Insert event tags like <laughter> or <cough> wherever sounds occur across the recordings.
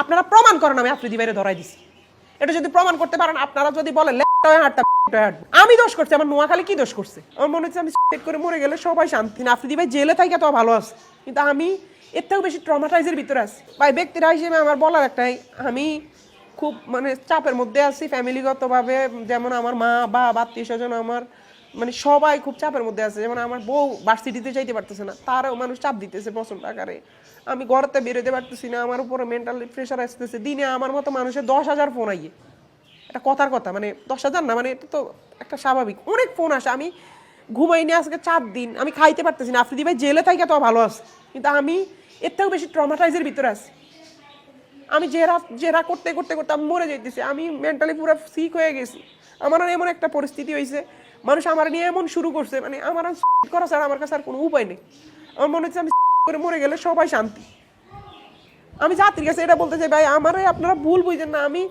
আপনারা প্রমাণ করেন আমি আফ্রিদি বাইরে ধরাই দিছি। এটা যদি প্রমাণ করতে পারেন, আপনারা যদি বলেন আমি দোষ করছি, আমার নোয়াখালী কি দোষ করছে? আমার মনে হচ্ছে আমি করে মরে গেলে সবাই শান্তি না। আফ্রিদি ভাই জেলে থাকে তো ভালো আছে, কিন্তু আমি এর থেকেও বেশি ট্রমাটাইজের ভিতরে আছি। ভাই, ব্যক্তিরা হিসেবে আমার বলার একটাই, আমি খুব মানে চাপের মধ্যে আছি ফ্যামিলিগতভাবে যেমন আমার মা বা আত্মীয় স্বজন আমার মানে সবাই খুব চাপের মধ্যে আছে। যেমন আমার বউ ভার্সিটিতে যাইতে পারতেছে না, তারও মানুষ চাপ দিতেছে প্রচণ্ড আকারে। আমি ঘরতে বেরোতে পারতেছি না, আমার উপরে মেন্টাল প্রেশার আসতেছে। দিনে আমার মতো মানুষের দশ হাজার ফোন আইয়ে। এটা কথার কথা মানে দশ হাজার না মানে এটা তো একটা স্বাভাবিক। অনেক ফোন আসে, আমি ঘুমাইনি আজকে চার দিন, আমি খাইতে পারতেছি না। আফ্রিদি ভাই জেলে থাকে তো ভালো আছে, কিন্তু আমি এর থেকেও বেশি ট্রমাটাইজের ভিতরে আছি। আমি জেরা জেরা করতে করতে করতে আমি মরে যাইতেছি, আমি মেন্টালি পুরো সিক হয়ে গেছি। আমার এমন একটা পরিস্থিতি হয়েছে মানুষ আমার নিয়ে এমন শুরু করছে মানে আমার করা ছাড়া আমার কাছে আর কোনো উপায় নেই। আমার মনে হচ্ছে আমি করে মরে গেলে সবাই শান্তি। আমি জাতির কাছে এটা বলতে চাই, ভাই, আমারে আপনারা ভুল বুঝছেন না। আমি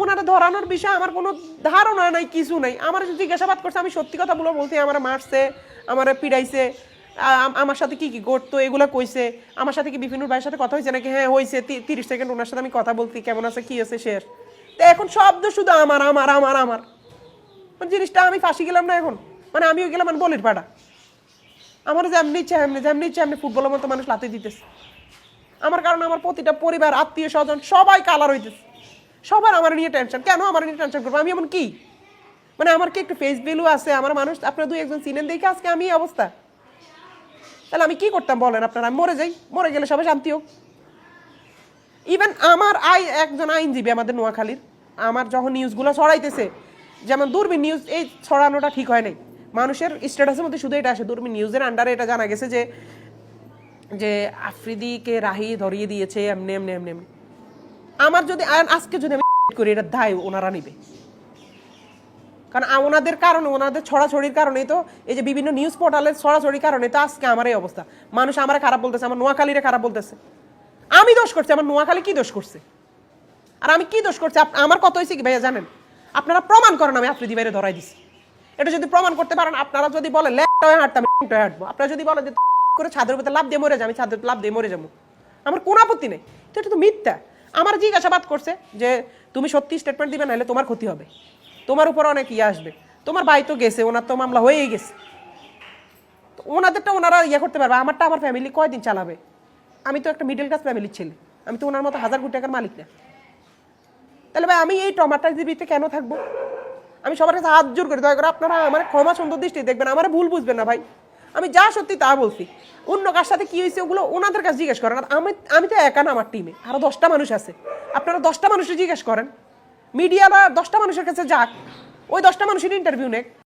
ওনারা ধরানোর বিষয়ে আমার কোনো ধারণা নাই, কিছু নাই। আমার জিজ্ঞাসাবাদ করছে, আমি সত্যি কথা বলে বলতে আমার মারছে, আমার পিড়াইছে আমার সাথে কি কি করতো এগুলো কইছে। আমার সাথে কি বিভিন্ন ভাইয়ের সাথে কথা হয়েছে নাকি? হ্যাঁ হয়েছে তিরিশ সেকেন্ড ওনার সাথে আমি কথা বলছি, কেমন আছে, কি আছে, শেষ। তো এখন শব্দ শুধু আমার আমার আমার আমার। মানে জিনিসটা আমি ফাঁসি গেলাম না এখন। মানে আমিও গেলাম মানে বলির পাড়া। আমার যেমনি ইচ্ছা এমনি যেমনি ইচ্ছা এমনি ফুটবলের মতো মানুষ লাতে দিতেছে। আমার কারণে আমার প্রতিটা পরিবার, আত্মীয় স্বজন, সবাই কালার হইতেছে। সবার আমার নিয়ে টেনশন কেন আমার নিয়ে টেনশন করব? আমি এমন কি? মানে আমার কি একটু ফেস ভ্যালু আছে? আমার মানুষ, আপনার দুই একজন চিনেন দেখে আজকে আমি অবস্থা। তাহলে আমি কি করতাম বলেন আপনারা? আমি মরে যাই। মরে গেলে সবাই শান্তি হোক। ইভেন আমার আই একজন আইনজীবী আমাদের নোয়াখালীর, আমার যখন নিউজগুলো ছড়াইতেছে যেমন দূরবীন নিউজ এই ছড়ানোটা ঠিক হয় নাই। মানুষের স্ট্যাটাসের মধ্যে শুধু এটা আসে, দূরবীন নিউজের আন্ডারে এটা জানা গেছে যে যে আফ্রিদিকে রাহি ধরিয়ে দিয়েছে, এমনি এমনি এমনি এমনি। আমার যদি আজকে যদি আমি <laughs> করি, এটা দায় ওনারা নিবে। কারণ ওনাদের কারণে, ওনাদের ছড়াছড়ির কারণেই তো, এই যে বিভিন্ন নিউজ পোর্টালের ছড়াছড়ির কারণে তো আজকে আমার এই অবস্থা। মানুষ আমার খারাপ বলতেছে, আমার নোয়াখালীরে খারাপ বলতেছে। আমি দোষ করছি, আমার নোয়াখালী কি দোষ করছে? আর আমি কি দোষ করছি? আমার কত হয়েছে কি ভাইয়া জানেন? আপনারা প্রমাণ করেন আমি আফ্রিদি বাইরে ধরাই দিছি। এটা যদি প্রমাণ করতে পারেন, আপনারা যদি বলেন লেফট হয়ে হাঁটতাম right হাঁটবো। আপনারা যদি বলেন যে, করে ছাদের উপরে লাভ দিয়ে মরে যাব আমি ছাদের লাভ দিয়ে মরে যাব। আমার কোনো আপত্তি নেই। তো এটা তো মিথ্যা। আমার জিজ্ঞাসাবাদ করছে যে, তুমি সত্যি স্টেটমেন্ট দিবে, নাহলে তোমার ক্ষতি হবে। তোমার উপর অনেক ইয়ে আসবে। তোমার ভাই তো গেছে, ওনার তো মামলা হয়েই গেছে। তো ওনাদেরটা ওনারা ইয়ে করতে পারবে। আমারটা আমার ফ্যামিলি কয়দিন চালাবে? আমি তো একটা মিডল ক্লাস ফ্যামিলির ছেলে। আমি তো ওনার মতো হাজার কোটি টাকার মালিক না। তাহলে ভাই, আমি এই টমাটাইজিবিতে কেন থাকব? আমি সবার কাছে হাত জোর করে দয়া করে আপনারা আমার ক্ষমা সুন্দর দৃষ্টি দেখবেন, আমার ভুল বুঝবেন না ভাই। আমি যা সত্যি তা বলছি। অন্য কার সাথে কি হয়েছে ওগুলো ওনাদের কাছে জিজ্ঞেস করেন। আমি আমি তো একা না আমার টিমে আরও দশটা মানুষ আছে। আপনারা দশটা মানুষের জিজ্ঞেস করেন। মিডিয়া বা দশটা মানুষের কাছে যাক। ওই দশটা মানুষের ইন্টারভিউ নেক।